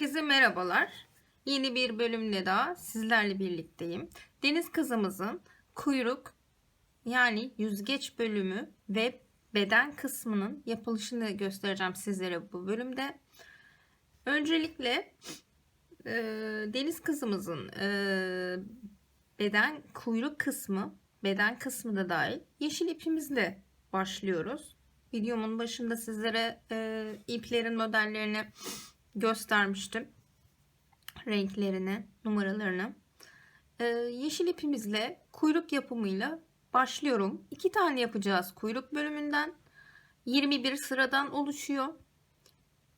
Herkese merhabalar. Yeni bir bölümle daha sizlerle birlikteyim. Deniz kızımızın kuyruk yani yüzgeç bölümü ve beden kısmının yapılışını göstereceğim sizlere bu bölümde. Öncelikle e, deniz kızımızın e, beden kuyruk kısmı, beden kısmı da dahil yeşil ipimizle başlıyoruz. Videomun başında sizlere e, iplerin modellerini göstermiştim. Renklerini, numaralarını. Ee, yeşil ipimizle kuyruk yapımıyla başlıyorum. İki tane yapacağız kuyruk bölümünden. 21 sıradan oluşuyor.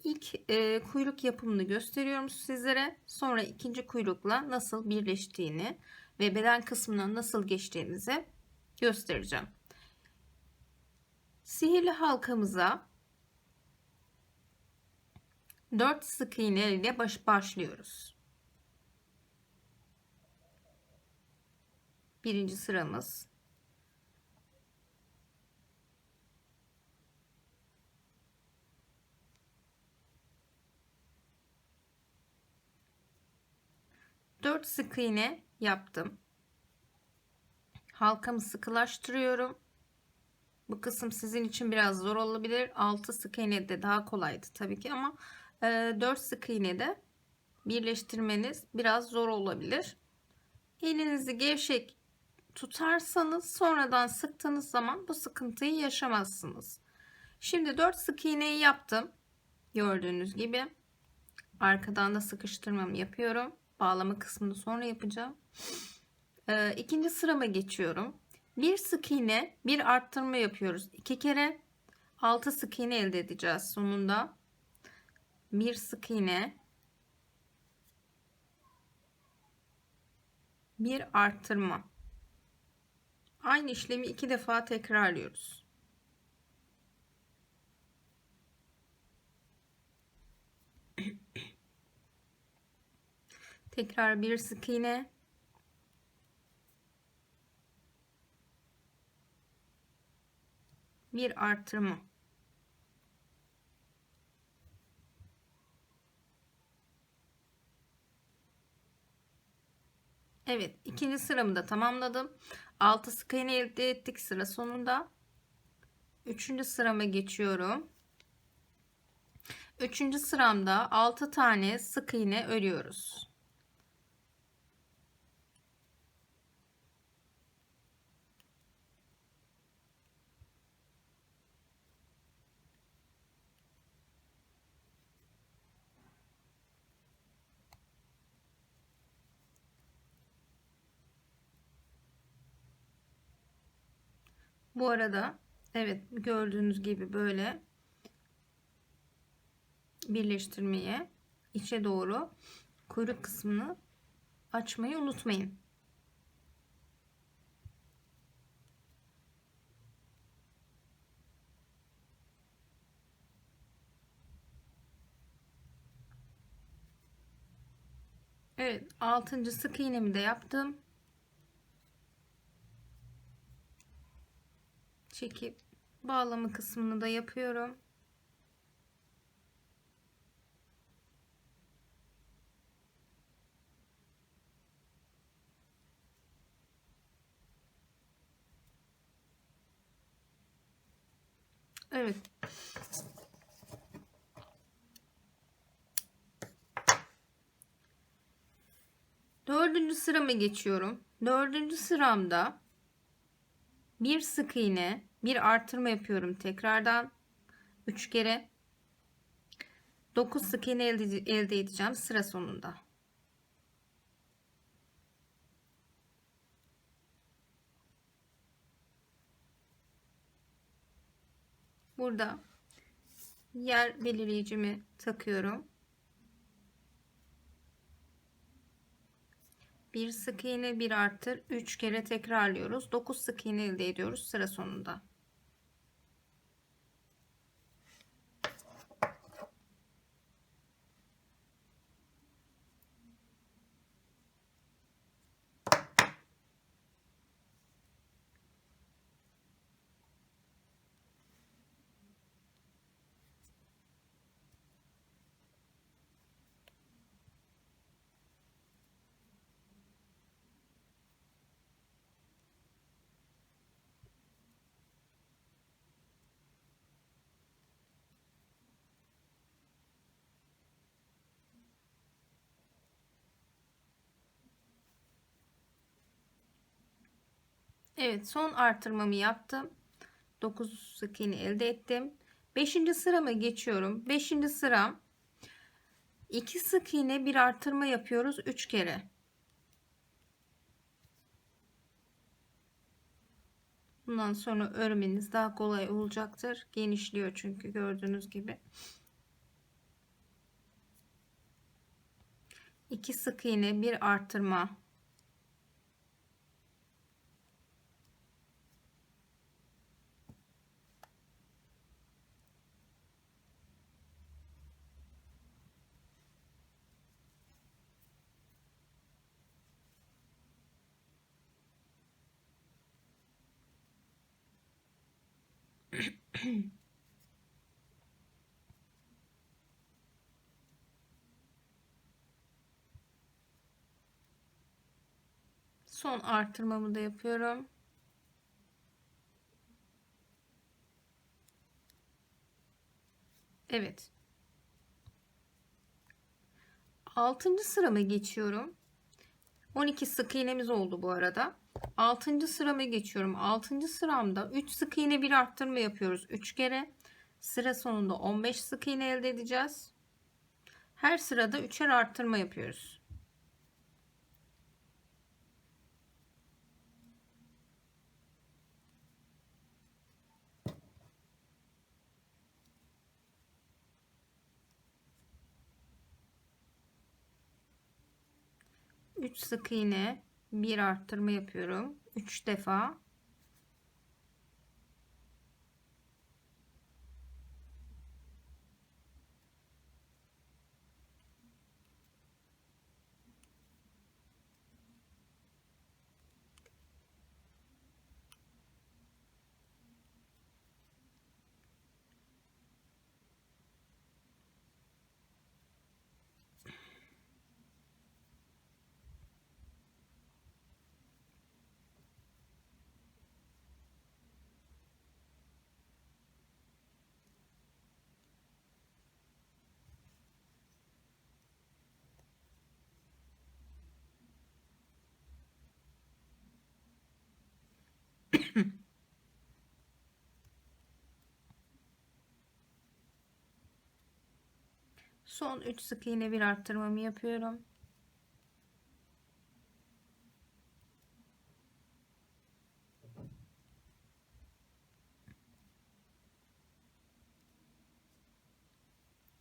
İlk e, kuyruk yapımını gösteriyorum sizlere. Sonra ikinci kuyrukla nasıl birleştiğini ve beden kısmına nasıl geçtiğinizi göstereceğim. Sihirli halkamıza 4 sık iğne ile baş başlıyoruz. Birinci sıramız. Dört sık iğne yaptım. Halkamı sıkılaştırıyorum. Bu kısım sizin için biraz zor olabilir. 6 sık iğne de daha kolaydı tabii ki ama 4 ee, sık iğne de birleştirmeniz biraz zor olabilir. Elinizi gevşek tutarsanız sonradan sıktığınız zaman bu sıkıntıyı yaşamazsınız. Şimdi 4 sık iğneyi yaptım. Gördüğünüz gibi. Arkadan da sıkıştırmamı yapıyorum. Bağlama kısmını sonra yapacağım. Ee, ikinci sırama geçiyorum. Bir sık iğne, bir arttırma yapıyoruz. iki kere 6 sık iğne elde edeceğiz sonunda bir sık iğne. Bir arttırma. Aynı işlemi iki defa tekrarlıyoruz. Tekrar bir sık iğne. Bir arttırma Evet ikinci sıramı da tamamladım. 6 sık iğne elde ettik sıra sonunda. Üçüncü sırama geçiyorum. Üçüncü sıramda 6 tane sık iğne örüyoruz. Bu arada evet gördüğünüz gibi böyle birleştirmeye içe doğru kuyruk kısmını açmayı unutmayın. Evet, altıncı sık iğnemi de yaptım. Çekip bağlama kısmını da yapıyorum. Evet. Dördüncü sırama geçiyorum. Dördüncü sıramda bir sık iğne bir artırma yapıyorum tekrardan. 3 kere. 9 sık iğne elde, elde edeceğim sıra sonunda. Burada yer belirleyicimi takıyorum. Bir sık iğne bir arttır 3 kere tekrarlıyoruz. 9 sık iğne elde ediyoruz sıra sonunda Evet son artırmamı yaptım. 9 sık iğne elde ettim. 5. sırama geçiyorum. 5. sıram 2 sık iğne bir artırma yapıyoruz 3 kere. Bundan sonra örmeniz daha kolay olacaktır. Genişliyor çünkü gördüğünüz gibi. 2 sık iğne bir artırma Son artırmamı da yapıyorum. Evet. Altıncı sırama geçiyorum. 12 sık iğnemiz oldu bu arada. 6. sırama geçiyorum. 6. sıramda 3 sık iğne bir arttırma yapıyoruz 3 kere. Sıra sonunda 15 sık iğne elde edeceğiz. Her sırada 3'er arttırma yapıyoruz. Üç sık iğne bir arttırma yapıyorum. 3 defa. Son 3 sık iğne bir arttırmamı yapıyorum.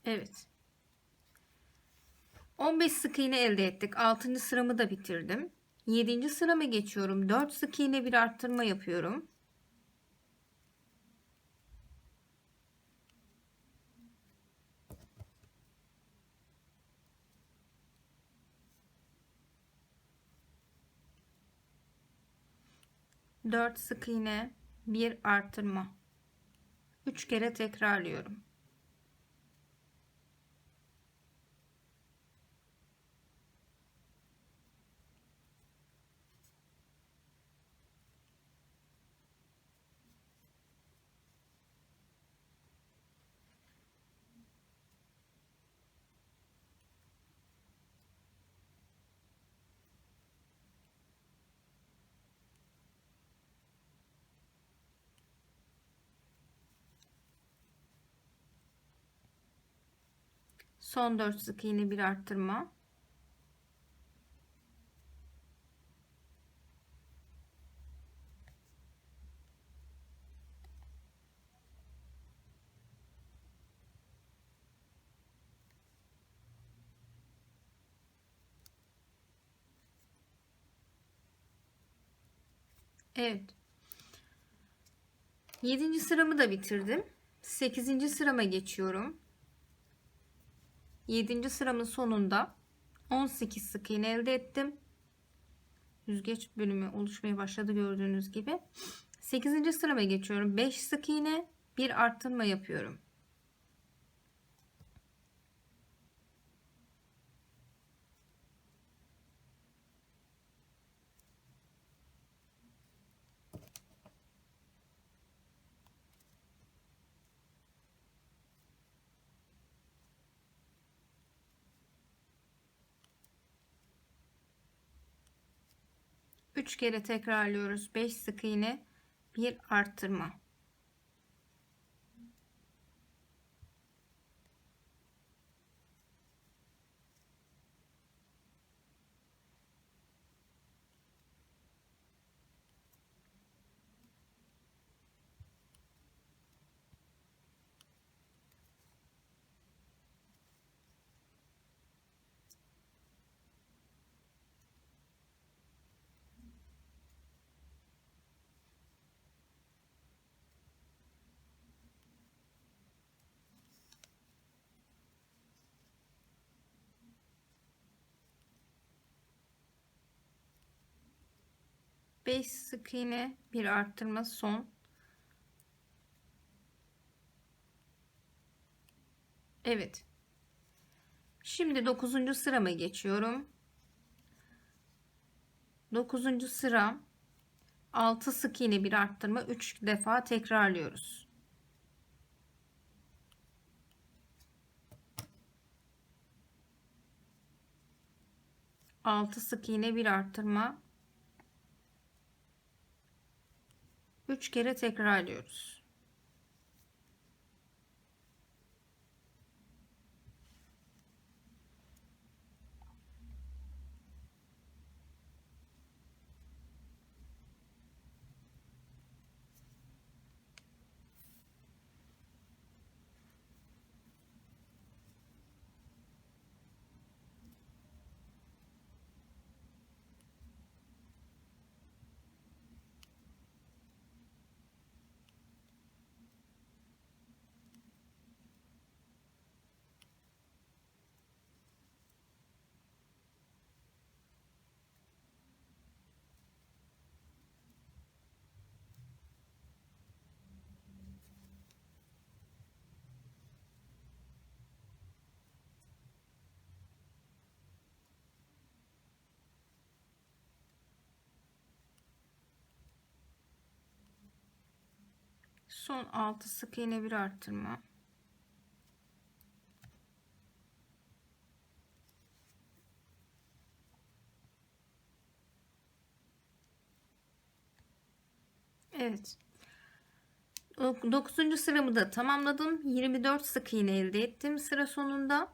Evet. 15 sık iğne elde ettik. 6. sıramı da bitirdim. 7. sırama geçiyorum. 4 sık iğne bir arttırma yapıyorum. 4 sık iğne, 1 artırma. 3 kere tekrarlıyorum. Son 4 sık iğne bir arttırma. Evet. 7. sıramı da bitirdim. 8. sırama geçiyorum. 7. sıramın sonunda 18 sık iğne elde ettim. Yüzgeç bölümü oluşmaya başladı gördüğünüz gibi. 8. sırama geçiyorum. 5 sık iğne, bir arttırma yapıyorum. 3 3 kere tekrarlıyoruz. 5 sık iğne, bir arttırma. Beş sık iğne bir arttırma son Evet şimdi dokuzuncu sırama geçiyorum 9. sıra 6 sık iğne bir arttırma 3 defa tekrarlıyoruz. Altı sık iğne bir arttırma 3 kere tekrarlıyoruz. Son 6 sık iğne bir arttırma. Evet. 9. sıramı da tamamladım. 24 sık iğne elde ettim sıra sonunda.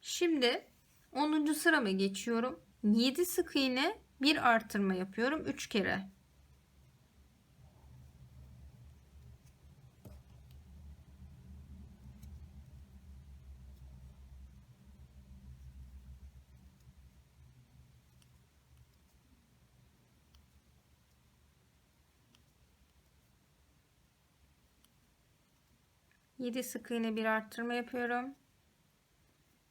Şimdi 10. sırama geçiyorum. 7 sık iğne bir artırma yapıyorum 3 kere. 7 sık iğne bir arttırma yapıyorum.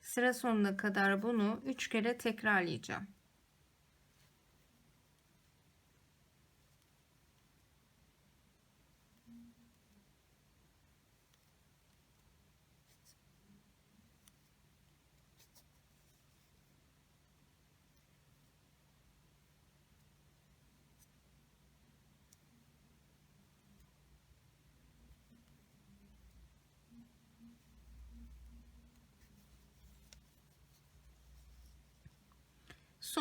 Sıra sonuna kadar bunu 3 kere tekrarlayacağım.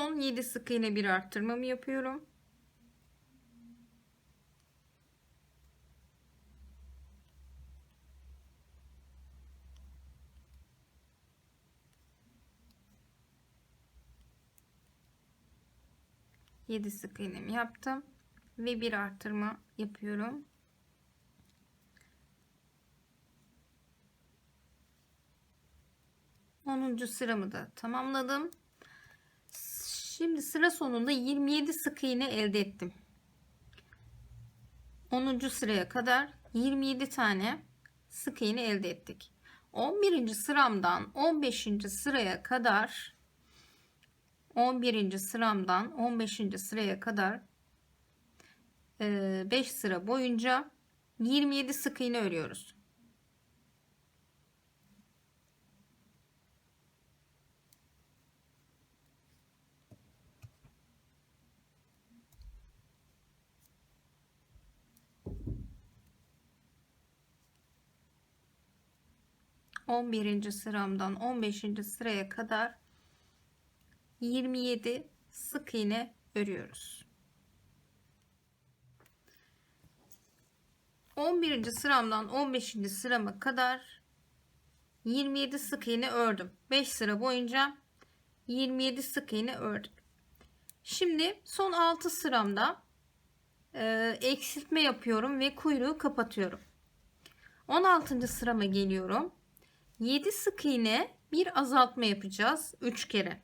Son 7 sık iğne bir arttırmamı yapıyorum. Yedi sık iğnemi yaptım ve bir arttırma yapıyorum. Onuncu sıramı da tamamladım. Şimdi sıra sonunda 27 sık iğne elde ettim. 10. sıraya kadar 27 tane sık iğne elde ettik. 11. sıramdan 15. sıraya kadar 11. sıramdan 15. sıraya kadar 5 sıra boyunca 27 sık iğne örüyoruz. 11. sıramdan 15. sıraya kadar 27 sık iğne örüyoruz. 11. sıramdan 15. sırama kadar 27 sık iğne ördüm. 5 sıra boyunca 27 sık iğne ördüm. Şimdi son 6 sıramda e, eksiltme yapıyorum ve kuyruğu kapatıyorum. 16. sırama geliyorum. 7 sık iğne bir azaltma yapacağız 3 kere.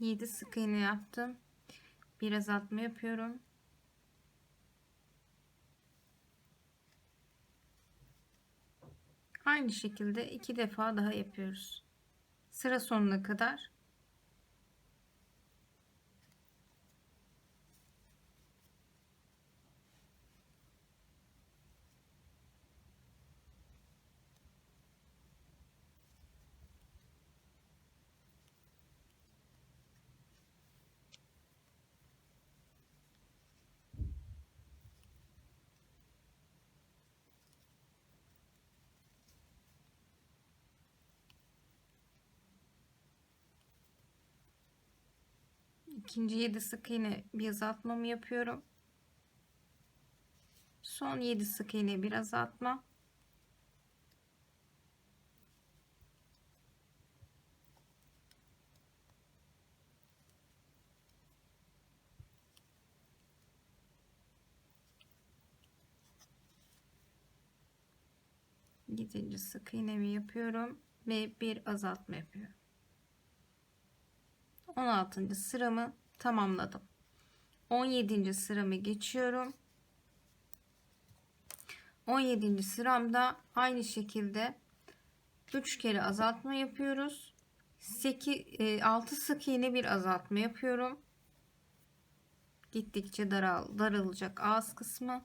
Yedi sık iğne yaptım. Bir azaltma yapıyorum. Aynı şekilde iki defa daha yapıyoruz. Sıra sonuna kadar. İkinci 7 sık iğne bir azaltmamı yapıyorum. Son 7 sık iğne bir azaltma. Yedinci sık iğnemi yapıyorum ve bir azaltma yapıyorum. 16. sıramı tamamladım. 17. sıramı geçiyorum. 17. sıramda aynı şekilde 3 kere azaltma yapıyoruz. 8 6 sık iğne bir azaltma yapıyorum. Gittikçe daral, daralacak ağız kısmı.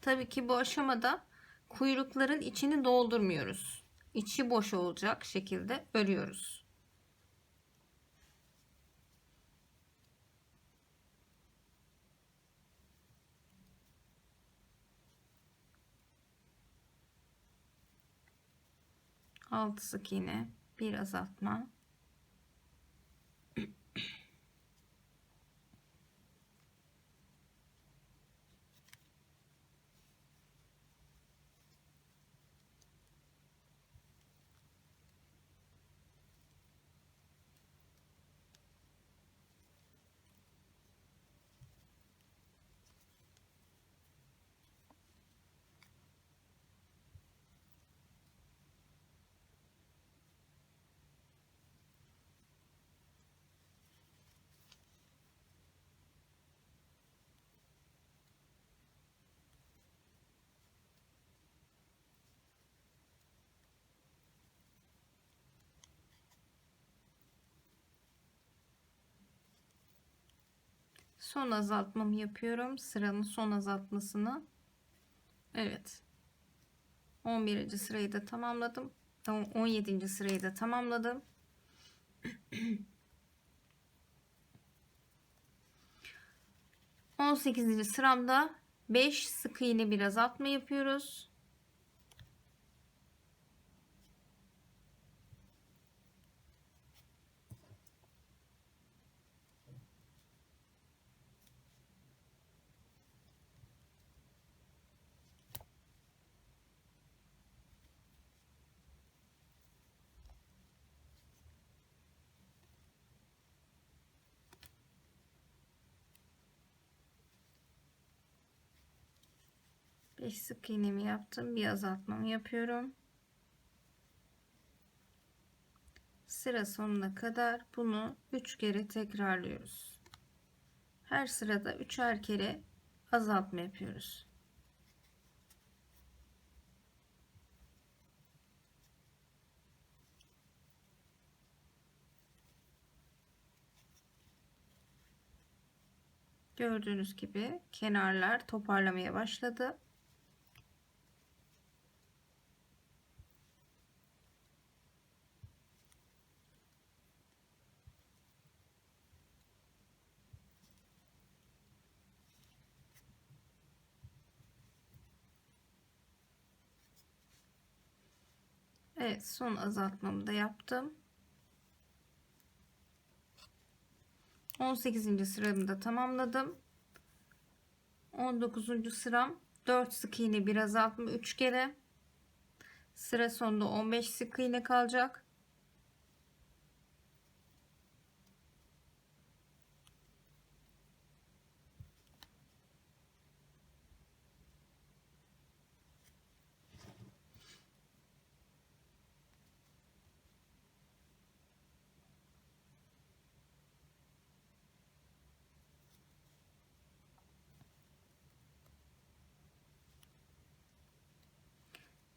Tabii ki bu aşamada kuyrukların içini doldurmuyoruz. İçi boş olacak şekilde örüyoruz. Altı sık iğne, bir azaltma. Son azaltmamı yapıyorum. Sıranın son azaltmasını. Evet. 11. sırayı da tamamladım. 17. sırayı da tamamladım. On sekizinci sıramda 5 sık iğne bir azaltma yapıyoruz. 5 sık iğnemi yaptım. Bir azaltmamı yapıyorum. Sıra sonuna kadar bunu 3 kere tekrarlıyoruz. Her sırada 3'er kere azaltma yapıyoruz. Gördüğünüz gibi kenarlar toparlamaya başladı. Evet son azaltmamı da yaptım. 18. sıramı da tamamladım. 19. sıram 4 sık iğne bir azaltma 3 kere. Sıra sonunda 15 sık iğne kalacak.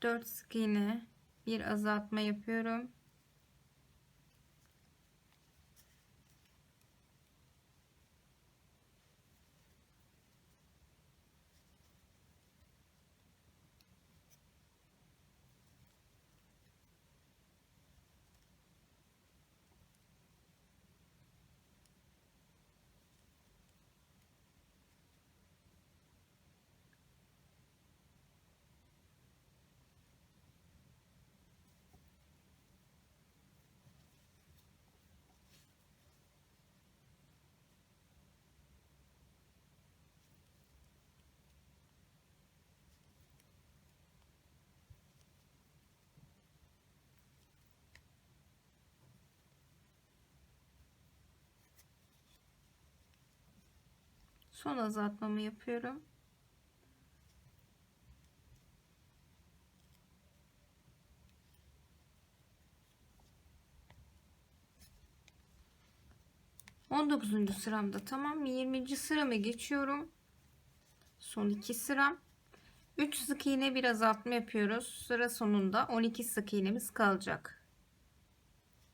Dört sık iğne bir azaltma yapıyorum. Son azaltmamı yapıyorum. On dokuzuncu sıramda tamam. Yirminci sırama geçiyorum. Son iki sıram. 3 sık iğne bir azaltma yapıyoruz. Sıra sonunda 12 sık iğnemiz kalacak.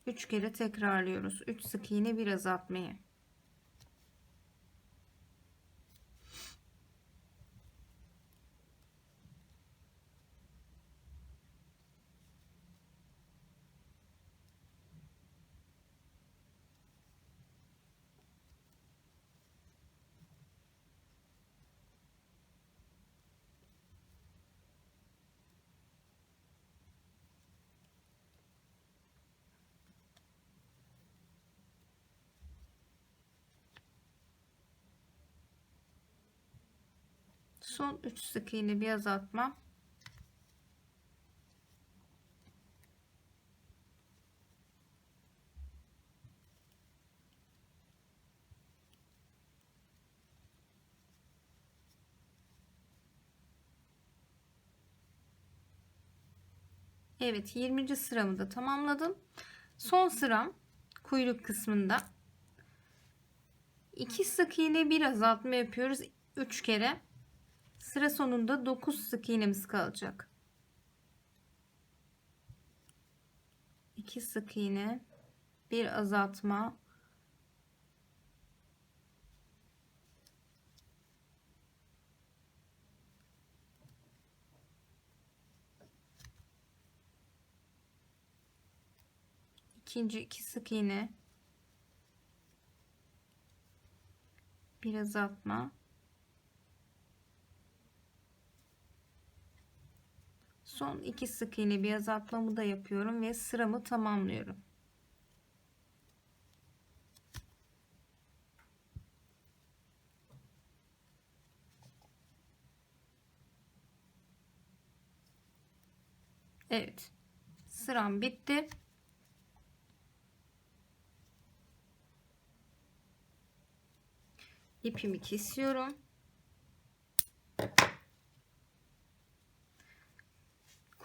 3 kere tekrarlıyoruz. 3 sık iğne bir azaltmayı. Son 3 sık iğne bir azaltma. Evet 20. sıramı da tamamladım. Son sıram kuyruk kısmında 2 sık iğne bir azaltma yapıyoruz 3 kere. Sıra sonunda 9 sık iğnemiz kalacak. 2 sık iğne, bir azaltma, ikinci iki sık iğne, bir azaltma, Son iki sık iğne bir azaltmamı da yapıyorum ve sıramı tamamlıyorum. Evet. Sıram bitti. İpimi kesiyorum.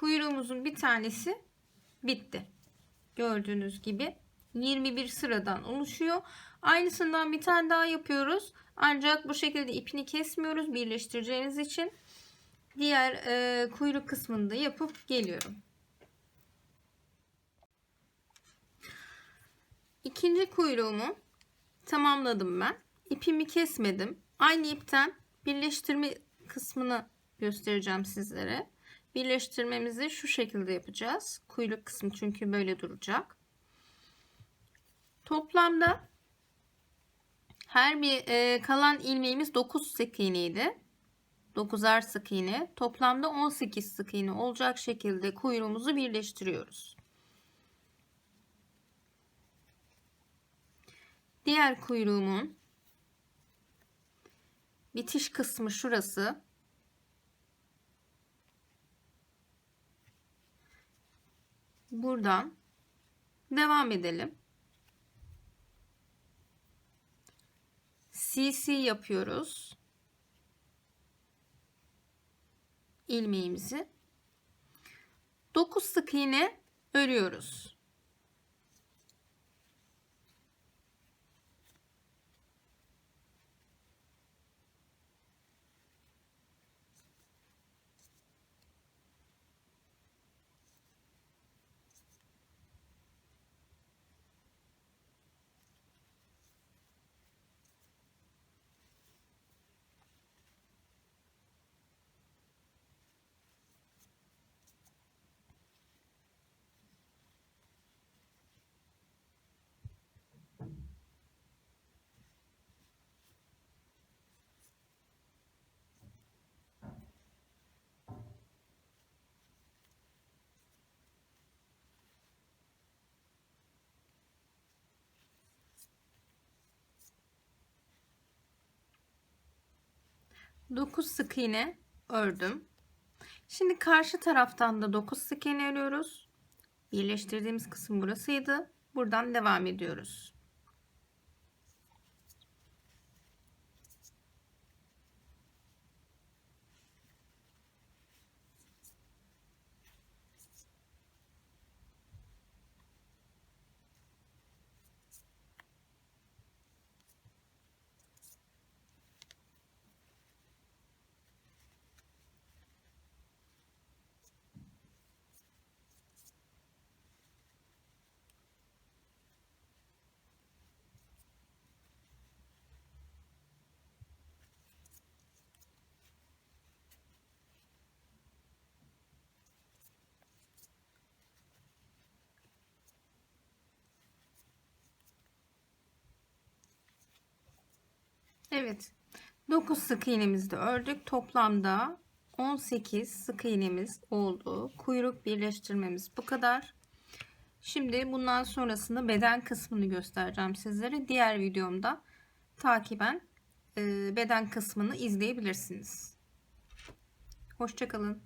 Kuyruğumuzun bir tanesi bitti. Gördüğünüz gibi 21 sıradan oluşuyor. Aynısından bir tane daha yapıyoruz. Ancak bu şekilde ipini kesmiyoruz birleştireceğiniz için. Diğer e, kuyruk kısmını da yapıp geliyorum. İkinci kuyruğumu tamamladım ben. İpimi kesmedim. Aynı ipten birleştirme kısmını göstereceğim sizlere. Birleştirmemizi şu şekilde yapacağız. Kuyruk kısmı çünkü böyle duracak. Toplamda her bir e, kalan ilmeğimiz 9 sık iğneydi. 9'ar sık iğne. Toplamda 18 sık iğne olacak şekilde kuyruğumuzu birleştiriyoruz. Diğer kuyruğumun bitiş kısmı şurası. Buradan devam edelim. CC yapıyoruz. ilmeğimizi 9 sık iğne örüyoruz. Dokuz sık iğne ördüm. Şimdi karşı taraftan da 9 sık iğne örüyoruz. Birleştirdiğimiz kısım burasıydı. Buradan devam ediyoruz. Evet. 9 sık iğnemizi de ördük. Toplamda 18 sık iğnemiz oldu. Kuyruk birleştirmemiz bu kadar. Şimdi bundan sonrasında beden kısmını göstereceğim sizlere. Diğer videomda takiben e, beden kısmını izleyebilirsiniz. Hoşçakalın.